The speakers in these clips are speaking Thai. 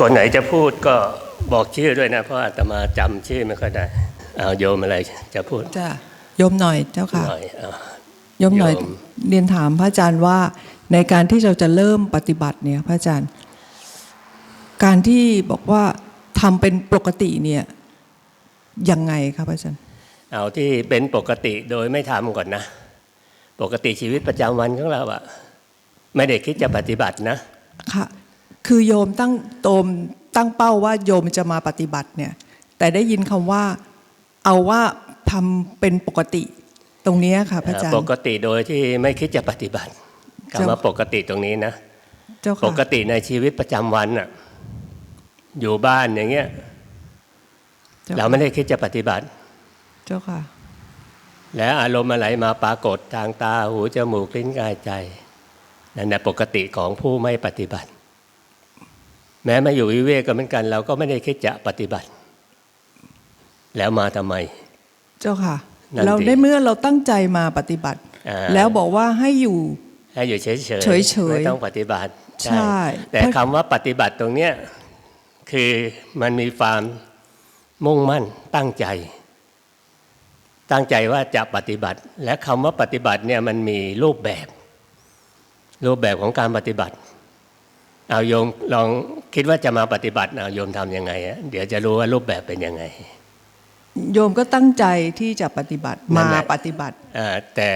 คนไหนจะพูดก็บอกชื่อด้วยนะ เพราะอาตมาจำชื่อไม่ค่อยได้เอาโยมอะไรจะพูดจ้ะโยมหน่อยเจ้าค่ะหน่อยเอาโยมหน่อยโยมเรียนถามพระอาจารย์ว่าในการที่เราจะเริ่มปฏิบัติเนี่ยพระอาจารย์ การที่บอกว่าทำเป็นปกติเนี่ยยังไงครับพระอาจารย์ เอาที่เป็นปกติโดยไม่ทำก่อนนะ ปกติชีวิตประจำวันของเราอะไม่ได้คิดจะปฏิบัตินะค่ะ คือโยมตั้งโตมตั้งเป้าว่าโยมจะมาปฏิบัติเนี่ย แต่ได้ยินคำว่าเอาว่าทำเป็นปกติตรงเนี้ยค่ะพระอาจารปย์กติโดยที่ไม่คิดจะปฏิบัติเจ้าคำว่าปกติตรงนี้นะเจ้าปค่ะกติในชีวิตประจำวันอะอยู่บ้านอย่างเงี้ยเจ้าเราไม่ได้คิดจะปฏิบัติ เจ้าค่ะ แล้วอารมณ์อะไรมาปรากฏทางตาหูจมูกลิ้นกายใจนั่นแหละปกติของผู้ไม่ปฏิบัติ แม้มาอยู่วิเวกก็เหมือนกัน เราก็ไม่ได้คิดจะปฏิบัติ แล้วมาทำไม เจ้าค่ะนั่นเราดิได้เมื่อเราตั้งใจมาปฏิบัติอ่าแล้วบอกว่าให้อยู่ให้อยู่เฉยๆเฉยๆไม่ต้องปฏิบัติใช่แต่คำว่าปฏิบัติตรงเนี้ยคือมันมีความมุ่งมั่นตั้งใจ ตั้งใจว่าจะปฏิบัติ และคำว่าปฏิบัติเนี่ยมันมีรูปแบบ รูปแบบของการปฏิบัติ เอาโยมลองคิดว่าจะมาปฏิบัติเอาโยมทำยังไงอะเดี๋ยวจะรู้ว่ารูปแบบเป็นยังไง โยมก็ตั้งใจที่จะปฏิบัตินั่มานแหละปฏิบัติอ่าแต่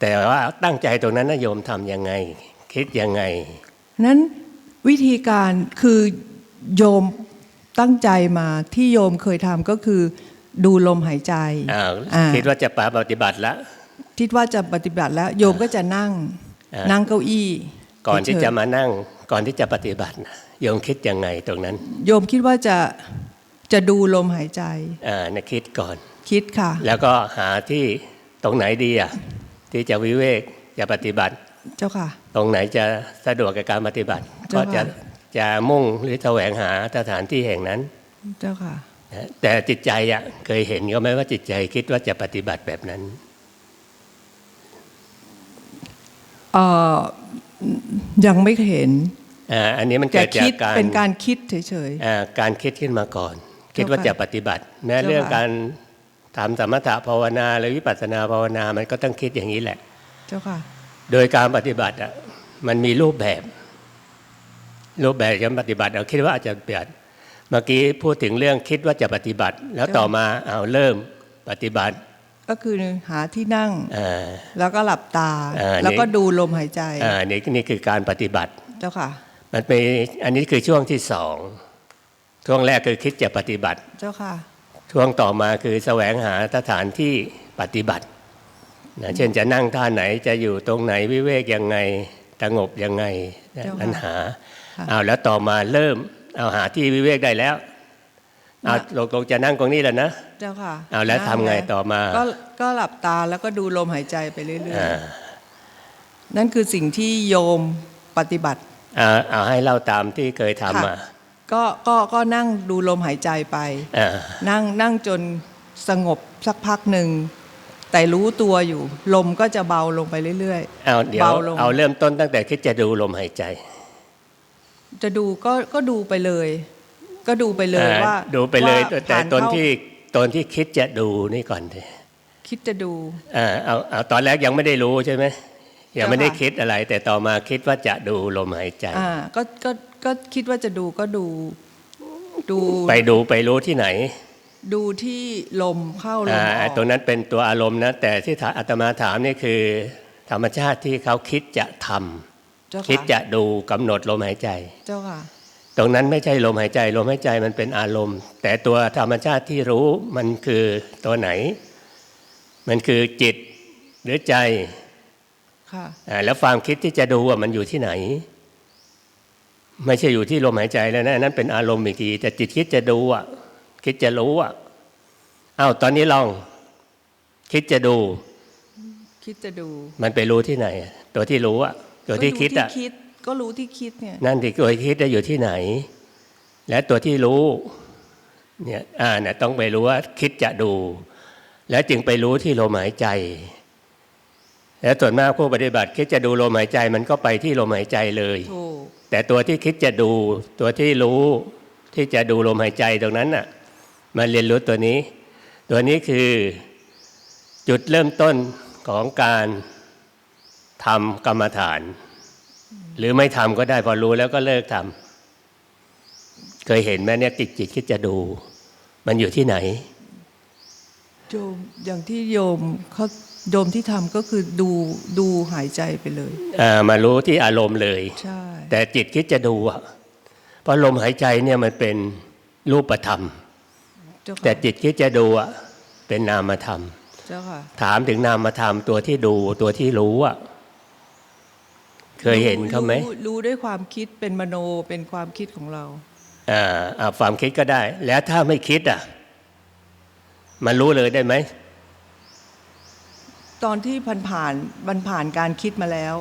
แต่ว่าตั้งใจตรงนั้นนะโยมทำยังไง คิดยังไง นั้นวิธีการคือโยมตั้งใจมาที่โยมเคยทำก็คือ ดูลมหายใจอ้าวอ่าคิดว่าจะปฏิบัติแล้วคิดว่าจะปฏิบัติแล้ว โยมก็จะนั่งอ่านั่งเก้าอี้ ก่อนที่เฉยๆจะมานั่ง ก่อนที่จะปฏิบัตินะโยมคิดยังไงตรงนั้น โยมคิดว่าจะจะดูลมหายใจอ่านะคิดก่อน คิดค่ะ แล้วก็หาที่ตรงไหนดีอะที่จะวิเวกจะปฏิบัติ เจ้าค่ะ ตรงไหนจะสะดวกกับการปฏิบัติเจ้าก็จะค่ะจะมุ่งหรือแสวงหาสถานที่แห่งนั้น เจ้าค่ะนะแต่จิตใจอะเคยเห็นก็ไหมว่าจิตใจคิดว่าจะปฏิบัติแบบนั้นเอ่อ ยังไม่เห็นอ่าอันนี้มันแต่เกิดจาคิกดการเป็นการคิดเฉยอ่าการคิดขึ้นมาก่อน คิดว่าเจ้าค่ะจะปฏิบัติ แม้เจ้าค่ะเรื่องการทำสมถะภาวนาหรือวิปัสสนาภาวนามันก็ต้องคิดอย่างนี้แหละๆเจ้าค่ะ โดยการปฏิบัติอะมันมีรูปแบบ รูปแบบการปฏิบัติเราคิดว่าอาจจะเปลี่ยนเมื่อกี้พูดถึงเรื่องคิดว่าจะปฏิบัติ แล้วต่อมาเอาเริ่มปฏิบัติ ก็คือหาที่นั่งอ่าแล้วก็หลับตาเอ่อแล้วก็นี่ดูลมหายใจอ่านี่นี่คือการปฏิบัติเจ้าค่ะมันเป็นอันนี้คือช่วงที่สองช่วงแรกคือคิดจะปฏิบัติเจ้าค่ะ ช่วงต่อมาคือแสวงหาสถานที่ปฏิบัตินะเช่นจะนั่งท่าไหนจะอยู่ตรงไหนวิเวกยังไงสงบยังไงนะเจ้าค่ะนั้นหาค่ะเอาแล้วต่อมาเริ่มเอาหาที่วิเวกได้แล้วเอานะลงลงจะนั่งตรงนี้แล้วนะ เจ้าค่ะเอาแล้วทำไงต่อมา ก็ก็หลับตาแล้วก็ดูลมหายใจไปเรื่อยอ่าๆนั่นคือสิ่งที่โยมปฏิบัติเอาเอาให้เล่าตามที่เคยทำมาค่ะก็ก็ก็นั่งดูลมหายใจไปอ่านั่งนั่งจนสงบสักพักหนึ่งแต่รู้ตัวอยู่ ลมก็จะเบาลงไปเรื่อยเอาเดี๋ยวเบาลงเอาเริ่มต้นตั้งแต่คิดจะดูลมหายใจๆจะดูก็ก็ดูไปเลย ก็ดูไปเลยอ่าว่าดูไปเลยว่าแต่ผ่าตอนเข้าที่ ตอนที่คิดจะดูนี่ก่อนเถอะคิดจะดูอ่าเอาเอาตอนแรกยังไม่ได้รู้ใช่ไหมยังไม่ได้เจ้าค่ะคิดอะไร แต่ต่อมาคิดว่าจะดูลมหายใจอ่าก็ก็ก็คิดว่าจะดูก็ดูดู ไปดูไปรู้ที่ไหน ดูที่ลมเข้าลมอ่าออกตรงนั้นเป็นตัวอารมณ์นะแต่ที่ถาอาตมาถามนี่คือ ธรรมชาติที่เขาคิดจะทำเจ้าคิดค่ะจะดูกำหนดลมหายใจ เจ้าค่ะ ตรงนั้นไม่ใช่ลมหายใจ ลมหายใจมันเป็นอารมณ์ แต่ตัวธรรมชาติที่รู้มันคือตัวไหน มันคือจิตหรือใจค่ะอ่าแล้วความคิดที่จะดูว่ามันอยู่ที่ไหน ไม่ใช่อยู่ที่ลมหายใจแล้วนะอันนั้นเป็นอารมณ์อีกทีแต่จิตคิดจะดูอะ คิดจะรู้อะอ้าวตอนนี้ลอง คิดจะดู คิดจะดู มันไปรู้ที่ไหนอะตัวที่รู้อะ ตัวที่คิดอะ ก็รู้ที่คิดก็รู้ที่คิดเนี่ย นั่นที่ตัวคิดได้อยู่ที่ไหน และตัวที่รู้เนี่ยอ่าเนี่ยต้องไปรู้ว่าคิดจะดู แล้วจึงไปรู้ที่ลมหายใจ แล้วส่วนมากผู้ปฏิบัติคิดจะดูลมหายใจมันก็ไปที่ลมหายใจเลยถูกแต่ตัวที่คิดจะดู ตัวที่รู้ที่จะดูลมหายใจตรงนั้นน่ะมาเรียนรู้ตัวนี้ ตัวนี้คือจุดเริ่มต้นของการทำกรรมฐาน หรือไม่ทำก็ได้พอรู้แล้วก็เลิกทำเคยเห็นไหมเนี่ยจิตจิตคิดจะดู มันอยู่ที่ไหนโยมอย่างที่โยมเขาโยมที่ทำก็คือดูดูหายใจไปเลยอ่ามารู้ที่อารมณ์เลยใช่แต่จิตคิดจะดูอะเพราะลมหายใจเนี่ยมันเป็นรูปธรรมเจ้าแต่ค่ะจิตคิดจะดูอะเป็นนามธรรมเจ้าค่ะถามถึงนามธรรมตัวที่ดูตัวที่รู้อะ เคยเห็นเขาไหมรู้รู้ด้วยความคิดเป็นมโนเป็นความคิดของเราอ่าอ่าความคิดก็ได้ แล้วถ้าไม่คิดอะ มันรู้เลยได้ไหมตอนที่ผ่านผ่านมันผ่านการคิดมาแล้ว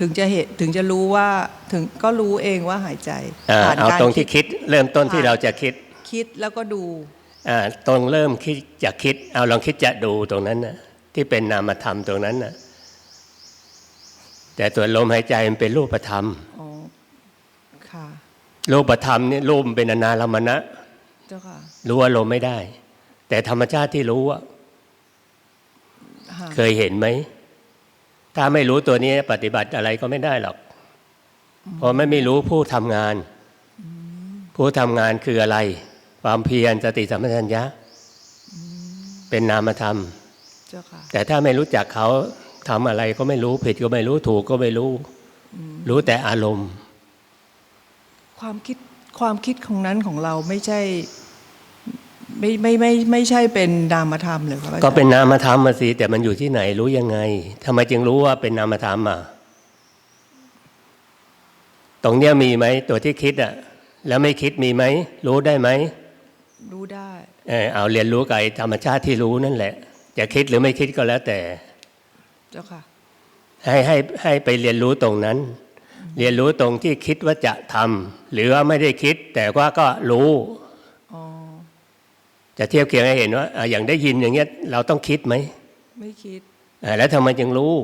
ถึงจะเห็นถึงจะรู้ว่าถึงก็รู้เองว่าหายใจอ่าผ่านเอาการตรงที่คิด เริ่มต้นที่ผ่านเราจะคิด คิดแล้วก็ดูอ่าตรงเริ่มคิดจะคิด เอาลองคิดจะดูตรงนั้นนะที่เป็นนามธรรมตรงนั้นนะ แต่ตัวลมหายใจมันเป็นรูปธรรมอ๋อค่ะรูปธรรมนี่รูปมันเป็นอนารมณะเจ้าค่ะรู้อารมณ์ไม่ได้ แต่ธรรมชาติที่รู้อะค่ะเคยเห็นไหม ถ้าไม่รู้ตัวนี้ปฏิบัติอะไรก็ไม่ได้หรอก เพราะไม่ไม่รู้ผู้ทำงาน ผู้ทำงานคืออะไร ความเพียรสติสัมปชัญญะเป็นนามธรรมเจ้าค่ะแต่ถ้าไม่รู้จักเขา ทำอะไรก็ไม่รู้ผิดก็ไม่รู้ถูกก็ไม่รู้ รู้แต่อารมณ์ ความคิดความคิดของนั้นของเราไม่ใช่ไม่ไม่ไม่ไม่ใช่เป็นนามธรรมเลยครับอาจารย์ก็เป็นนามธรรมมาสิแต่มันอยู่ที่ไหนรู้ยังไงทำไมจึงรู้ว่าเป็นนามธรรมอะตรงเนี้ยมีไหมตัวที่คิดอะ แล้วไม่คิดมีไหมรู้ได้ไหมรู้ได้ เออเอาเรียนรู้กับไอ้ธรรมชาติที่รู้นั่นแหละ จะคิดหรือไม่คิดก็แล้วแต่ เจ้าค่ะให้ให้ให้ไปเรียนรู้ตรงนั้น เรียนรู้ตรงที่คิดว่าจะทำหรือว่าไม่ได้คิด แต่ว่าก็รู้อ๋อจะเทียบเคียงให้เห็นว่าอะอย่างได้ยินอย่างเงี้ย เราต้องคิดไหมไม่คิดอะแล้วทำไมจึงรู้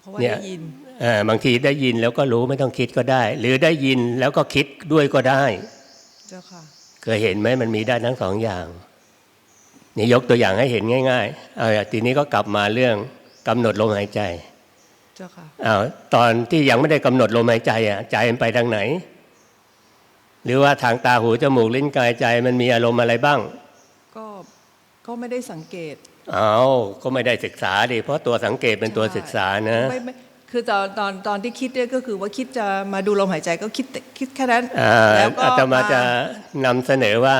เพราะว่าเนี่ยได้ยินอ่าบางทีได้ยินแล้วก็รู้ไม่ต้องคิดก็ได้ หรือได้ยินแล้วก็คิดด้วยก็ได้ เจ้าค่ะเคยเห็นไหมมันมีได้ทั้งสองอย่างนี่ยกตัวอย่างให้เห็นง่ายๆเอาทีนี้ก็กลับมาเรื่อง กำหนดลมหายใจเจ้าค่ะอ้าวตอนที่ยังไม่ได้กำหนดลมหายใจอะใจมันไปทางไหน หรือว่าทางตาหูจมูกลิ้นกายใจมันมีอารมณ์อะไรบ้าง ก็ก็ไม่ได้สังเกตเอาก็ไม่ได้ศึกษาดิเพราะตัวสังเกตเป็นตัวศึกษานะไม่ไม่คือตอนตอนตอนที่คิดเนี่ยก็คือว่าคิดจะมาดูลมหายใจก็คิดแต่คิดแค่นั้นอ่าแล้วก็อาตมาจะนำเสนอว่า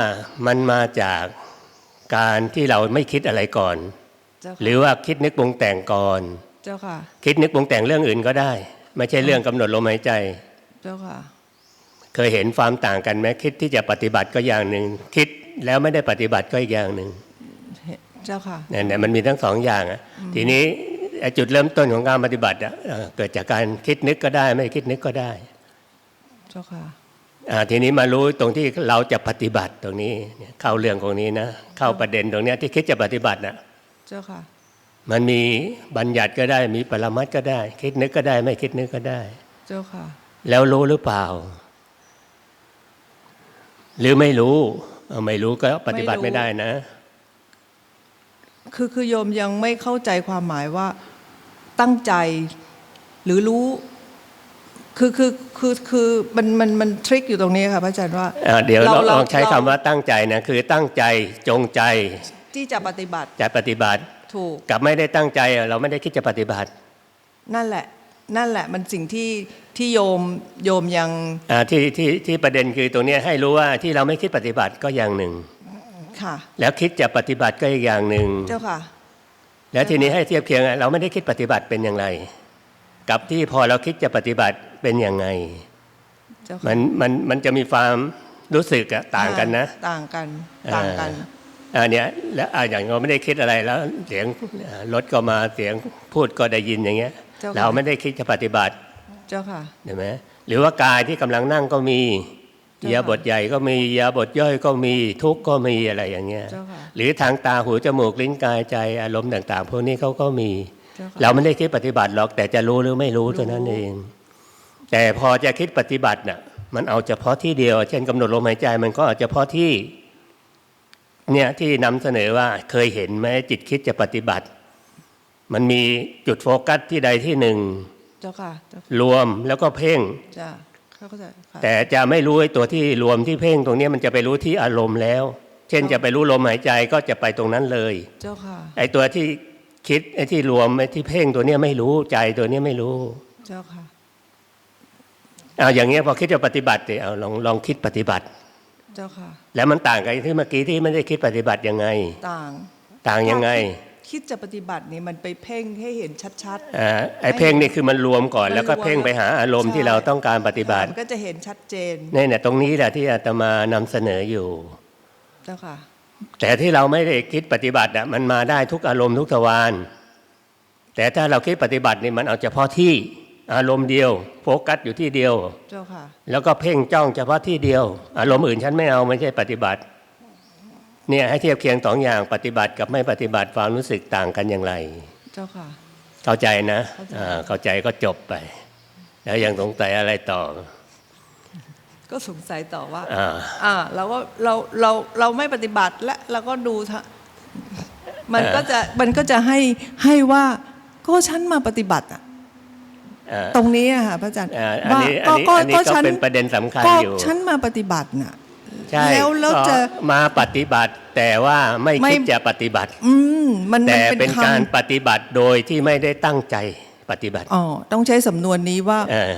มันมาจากการที่เราไม่คิดอะไรก่อนเจ้า หค่ะรือว่าคิดนึกปรุงแต่งก่อน เจ้าค่ะ คิดนึกปรุงแต่งเรื่องอื่นก็ได้ ไม่ใช่เรื่องกำหนดลมหายใจ เจ้าค่ะ เคยเห็นความต่างกันไหมคิดที่จะปฏิบัติก็อย่างหนึ่งคิดแล้วไม่ได้ปฏิบัติก็อีกอย่างหนึ่งเจ้าค่ะเนี่ยเนี่ยมันมีทั้งสองอย่างอะทีนี้ไอ้จุดเริ่มต้นของการปฏิบัติอะเอ่อเกิดจากการคิดนึกก็ได้ ไม่คิดนึกก็ได้ เจ้าค่ะอ่าทีนี้มารู้ตรงที่เราจะปฏิบัติตรงนี้เนี่ยเข้าเรื่องของนี้นะเข้าประเด็นตรงเนี้ยที่คิดจะปฏิบัติน่ะ เจ้าค่ะ มันมีบัญญัติก็ได้ มีปรมัตถ์ก็ได้ คิดนึกก็ได้ ไม่คิดนึกก็ได้ เจ้าค่ะ แล้วรู้หรือเปล่า หรือไม่รู้เอาไม่รู้ก็ปฏิบัติไม่รู้ไม่ได้นะ คือคือโยมยังไม่เข้าใจความหมายว่าตั้งใจหรือรู้คือคือคือคือมันมันมันทริคอยู่ตรงนี้ค่ะพระอาจารย์ว่าอ่าเดี๋ยวเราเราเราลองใช้คำเราว่าตั้งใจนะคือตั้งใจจงใจ ที่จะปฏิบัติ จะปฏิบัติถูกกับไม่ได้ตั้งใจอะเราไม่ได้คิดจะปฏิบัติ นั่นแหละ นั่นแหละมันสิ่งที่ที่โยมโยมยังอ่าที่ที่ที่ประเด็นคือตรงเนี้ยให้รู้ว่าที่เราไม่คิดปฏิบัติก็อย่างหนึ่งค่ะ แล้วคิดจะปฏิบัติก็อีกอย่างหนึ่งเจ้าค่ะ แล้วทีนี้ให้เทียบเคียงอะเราไม่ได้คิดปฏิบัติเป็นอย่างไร กับที่พอเราคิดจะปฏิบัติเป็นอย่างไงเจ้ามัค่ะนมันมันจะมีความรู้สึกอะต่างกันนะ ต่างกันต่างกัน อ่าเนี้ยแล้วอ่าอย่างเราไม่ได้คิดอะไรแล้ว เสียงอ่ารถก็มาเสียงพูดก็ได้ยินอย่างเงี้ยเจ้าค่ะเราไม่ได้คิดจะปฏิบัติ เจ้าค่ะเห็นไหมหรือว่ากายที่กำลังนั่งก็มีเจ้าค่ะยาบทใหญ่ก็มียาบทย่อยก็มีทุกข์ก็มีอะไรอย่างเงี้ยเจ้าค่ะหรือทางตาหูจมูกลิ้นกายใจอารมณ์ต่าง ๆ พวกนี้เขาก็มีเจ้าค่ะเราไม่ได้คิดปฏิบัติหรอก แต่จะรู้หรือไม่รู้เท่านั้นเอง แต่พอจะคิดปฏิบัติน่ะมันเอาเฉพาะที่เดียว เช่นกำหนดลมหายใจมันก็เอาเฉพาะที่ เนี่ยที่นำเสนอว่าเคยเห็นไหมจิตคิดจะปฏิบัติ มันมีจุดโฟกัสที่ใดที่หนึ่งเจ้าค่ะเจ้ารวมแล้วก็เพ่งจ้าเข้าใจค่ะแต่จะไม่รู้ไอ้ตัวที่รวมที่เพ่งตรงเนี้ยมันจะไปรู้ที่อารมณ์แล้ว เช่นจะไปรู้ลมหายใจก็จะไปตรงนั้นเลย เจ้าค่ะไอ้ตัวที่คิดไอ้ที่รวมไอ้ที่เพ่งตัวเนี้ยไม่รู้ใจตัวเนี้ยไม่รู้ เจ้าค่ะเอาอย่างเงี้ยพอคิดจะปฏิบัติดิเอาลองลองคิดปฏิบัติ เจ้าค่ะ แล้วมันต่างกับที่เมื่อกี้ที่ไม่ได้คิดปฏิบัติยังไง ต่างต่างยังไง คิดจะปฏิบัตินี่มันไปเพ่งให้เห็นชัดอ่าไอ้เพ่งนี่คือมันรวมก่อนมันแล้วก็รวมเพ่งไปหาอารมณ์ใช่ที่เราต้องการปฏิบัติมันก็จะเห็นชัดเจนเนี่ยเนี่ยตรงนี้แหละที่อาตมานำเสนออยู่ เจ้าค่ะ แต่ที่เราไม่ได้คิดปฏิบัติอะมันมาได้ทุกอารมณ์ทุกทวารแต่ถ้าเราคิดปฏิบัตินี่มันเอาเฉพาะที่ อารมณ์เดียว โฟกัสอยู่ที่เดียว เจ้าค่ะ แล้วก็เพ่งจ้องเฉพาะที่เดียว อารมณ์อื่นฉันไม่เอาไม่ใช่ปฏิบัติเนี่ยให้เทียบเคียงสองอย่างปฏิบัติกับไม่ปฏิบัติความรู้สึกต่างกันอย่างไร เจ้าค่ะ เข้าใจนะเข้าใจอ่าเข้าใจก็จบไป แล้วยังสงสัยอะไรต่อ ก็สงสัยต่อว่าอ่าอ่าเราก็เราเราเราไม่ปฏิบัติและเราก็ดูทะมันก็จะมันก็จะให้ให้ว่าก็ฉันมาปฏิบัติอะอ่า ตรงนี้อะค่ะพระอาจารย์อ่าอันนี้อันนี้ว่าอันนี้ก็เป็นประเด็นสำคัญก็อยู่ฉันมาปฏิบัติน่ะใช่แล้วแล้วจะก็มาปฏิบัติ แต่ว่าไม่ไม่คิดจะปฏิบัติ อืมมันมัแต่นเป็เป็นนคการปฏิบัติโดยที่ไม่ได้ตั้งใจปฏิบัติำอ๋อต้องใช้สำนวนนี้ว่าเออ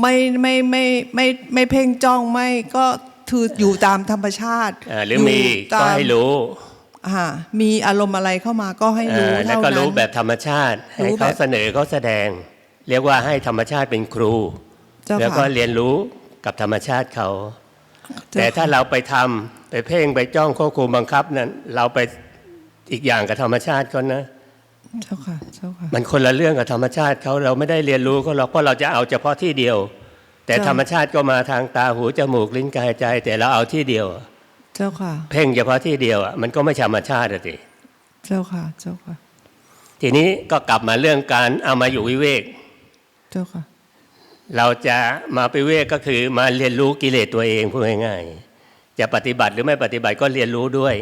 ไม่ไม่ไม่ไม่ไม่เพ่งจ้องไม่ก็คืออยู่ตามธรรมชาติเออหรือมียู่ก็ตามให้รู้อ่ามีอารมณ์อะไรเข้ามาก็ให้เอรู้อแล้วเท่าก็นั้รู้นแบบธรรมชาติรู้ให้แบเขาบเสนอเขาแสดง เรียกว่าให้ธรรมชาติเป็นครูเจ้าแล้วก็ค่ะเรียนรู้กับธรรมชาติเขาเจ้าแต่ถ้าค่ะเราไปทำไปเพ่งไปจ้องควบคุมบังคับนั้นเราไปอีกอย่างกับธรรมชาติเขานะเจ้าค่ะเจ้าค่ะมันคนละเรื่องกับธรรมชาติเขาเราไม่ได้เรียนรู้เขาหรอกเพราะเราจะเอาเฉพาะที่เดียว แต่จ้ะธรรมชาติก็มาทางตาหูจมูกลิ้นกายใจ แต่เราเอาที่เดียว เจ้าค่ะ เพ่งเฉพาะที่เดียวอะมันก็ไม่ธรรมชาติอะสิเจ้าค่ะเจ้าค่ะ ทีนี้ก็กลับมาเรื่องการเอามาอยู่วิเวก เจ้าค่ะ เราจะมาไปเวกก็คือมาเรียนรู้กิเลสตัวเองพูดง่ายๆจะปฏิบัติหรือไม่ปฏิบัติก็เรียนรู้ด้วย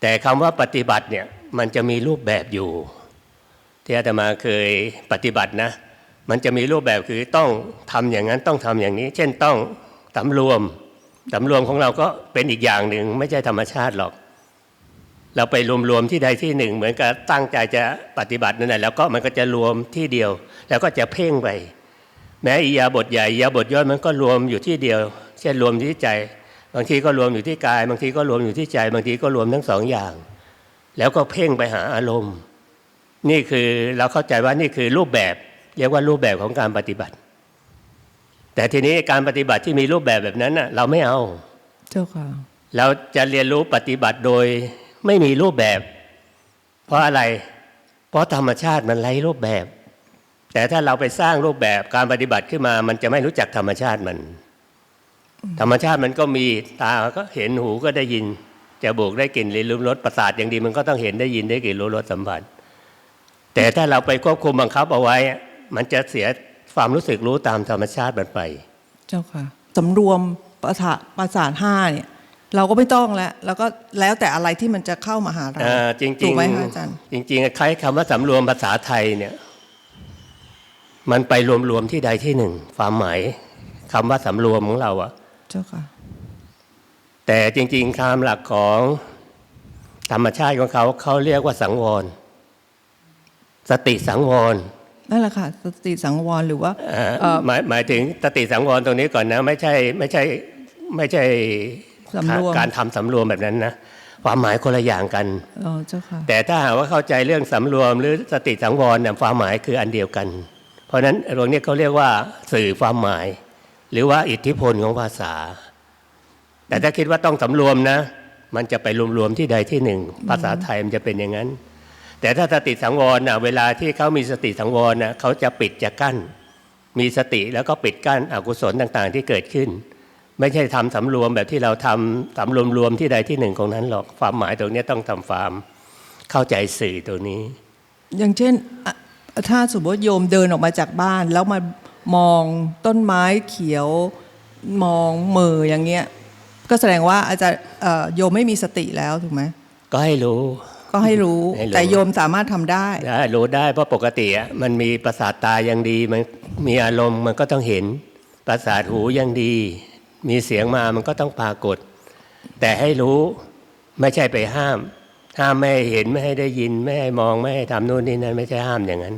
แต่คำว่าปฏิบัติเนี่ยมันจะมีรูปแบบอยู่ ที่อาตมาเคยปฏิบัตินะ มันจะมีรูปแบบคือต้องทำอย่างนั้นต้องทำอย่างนี้ เช่นต้องสำรวมสำรวมของเราก็เป็นอีกอย่างหนึ่งไม่ใช่ธรรมชาติหรอกเราไปรวมๆที่ใดที่หนึ่ง เหมือนกับตั้งใจจะปฏิบัตินั่นแหละแล้วก็มันก็จะรวมที่เดียว แล้วก็จะเพ่งไปแม้อิยาบทใหญ่อิยาบทย่อยมันก็รวมอยู่ที่เดียว เช่นรวมที่ใจ บางทีก็รวมอยู่ที่กาย บางทีก็รวมอยู่ที่ใจ บางทีก็รวมทั้งสองอย่าง แล้วก็เพ่งไปหาอารมณ์ นี่คือเราเข้าใจว่านี่คือรูปแบบเรียกว่ารูปแบบของการปฏิบัติ แต่ทีนี้การปฏิบัติที่มีรูปแบบแบบนั้นน่ะเราไม่เอาเจ้าค่ะเราจะเรียนรู้ปฏิบัติโดยไม่มีรูปแบบ เพราะอะไร เพราะธรรมชาติมันไร้รูปแบบ แต่ถ้าเราไปสร้างรูปแบบการปฏิบัติขึ้นมา มันจะไม่รู้จักธรรมชาติมัน ธรรมชาติมันก็มีตาก็เห็นหูก็ได้ยินจะบูกได้กลิ่นลิ้นรู้รสประสาทอย่างดีมันก็ต้องเห็นได้ยินได้กลิ่นรู้รสสัมผัสแต่ถ้าเราไปควบคุมบังคับเอาไว้ มันจะเสียความรู้สึกรู้ตามธรรมชาติมันไป เจ้าค่ะสำรวมประสาทประสาทห้าเนี่ยเราก็ไม่ต้องแล้ว แล้วก็แล้วแต่อะไรที่มันจะเข้ามาหาเราอ่าจริงถูกไหมๆคะอาจารย์จริง ๆ คล้ายคำว่าสำรวมภาษาไทยเนี่ย มันไปรวมๆที่ใดที่หนึ่ง ความหมายคำว่าสำรวมของเราอะเจ้าค่ะ แต่จริงๆคำหลักของธรรมชาติของเขาเขาเรียกว่าสังวร สติสังวรนั่นแหละค่ะ สติสังวรหรือว่าเอ่อเอ่อหมายหมายถึงสติสังวรตรงนี้ก่อนนะ ไม่ใช่ไม่ใช่ไม่ใช่สำรวมการทำสำรวมแบบนั้นนะความหมายคนละอย่างกันอ๋อเจ้าค่ะแต่ถ้าหากว่าเข้าใจเรื่องสำรวมหรือสติสังวรเนี่ยความหมายคืออันเดียวกันเพ ราะนั้นตรงนี้เขาเรียกว่าสื่อความหมาย หรือว่าอิทธิพลของภาษา แต่ถ้าคิดว่าต้องสำรวมนะ มันจะไปรวมๆที่ใดที่หนึ่ง ภาษาไทยมันจะเป็นอย่างนั้น แต่ถ้าสติสังวรนะเวลาที่เขามีสติสังวรนะเขาจะปิดจะกั้น มีสติแล้วก็ปิดกั้นอกุศลต่างๆ ที่เกิดขึ้น ไม่ใช่ทำสำรวมแบบที่เราทำสำรวมรวมที่ใดที่หนึ่งของนั้นหรอกความหมายตรงนี้ต้องทำความเข้าใจสื่อตัวนี้ อย่างเช่น ถ้าสมมติว่าโยมเดินออกมาจากบ้าน แล้วมามองต้นไม้เขียวมองมืออย่างเงี้ย ก็แสดงว่าอาจารย์เอ่อโยมไม่มีสติแล้วถูกไหมก็ให้รู้ ก็ให้รู้ให้รู้แต่โยมสามารถทำได้ได้รู้ได้เพราะปกติอะมันมีประสาทตายังดีมันมีอารมณ์มันก็ต้องเห็น ประสาทหูยังดี มีเสียงมามันก็ต้องปรากฏ แต่ให้รู้ไม่ใช่ไปห้าม ห้ามไม่ให้เห็นไม่ให้ได้ยินไม่ให้มองไม่ให้ทำนู่นนี่นั่นไม่ใช่ห้ามอย่างนั้น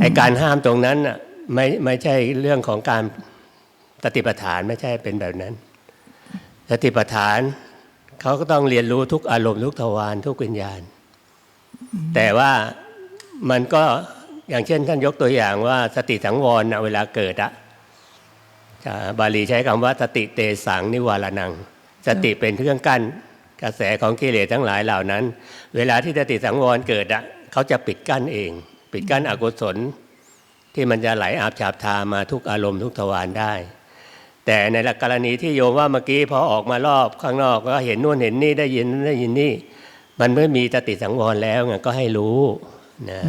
ไอการห้ามตรงนั้นอะไม่ไม่ใช่เรื่องของการสติปัฏฐานไม่ใช่เป็นแบบนั้นสติปัฏฐานเขาก็ต้องเรียนรู้ทุกอารมณ์ทุกทวารทุกวิญญาณ แต่ว่ามันก็อย่างเช่นท่านยกตัวอย่างว่าสติสังวรเวลาเกิดอะอ่าบาลีใช้คำว่าสติเตสังนิวารนัง สติเป็นเครื่องกั้น กระแสของกิเลสทั้งหลายเหล่านั้น เวลาที่สติสังวรเกิดอะเขาจะปิดกั้นเอง ปิดกั้นอกุศล ที่มันจะไหลอาบฉาบทามาทุกอารมณ์ทุกทวารได้ แต่ในกรณีที่โยมว่าเมื่อกี้พอออกมารอบข้างนอกก็เห็นนู่นเห็นนี่ได้ยินนู่นได้ยินนี่ มันไม่มีสติสังวรแล้วไงก็ให้รู้นะ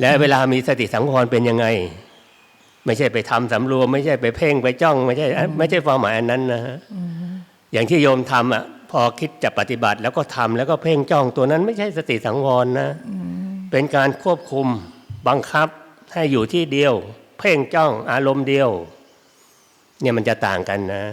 และเวลามีสติสังวรเป็นยังไง ไม่ใช่ไปทำสำรวม ไม่ใช่ไปเพ่งไปจ้อง ไม่ใช่ ไม่ใช่ความหมายอันนั้นนะฮะอย่างที่โยมทำอะ พอคิดจะปฏิบัติแล้วก็ทำแล้วก็เพ่งจ้องตัวนั้นไม่ใช่สติสังวรนะ เป็นการควบคุมบังคับให้อยู่ที่เดียว เพ่งจ้องอารมณ์เดียว เนี่ยมันจะต่างกันนะ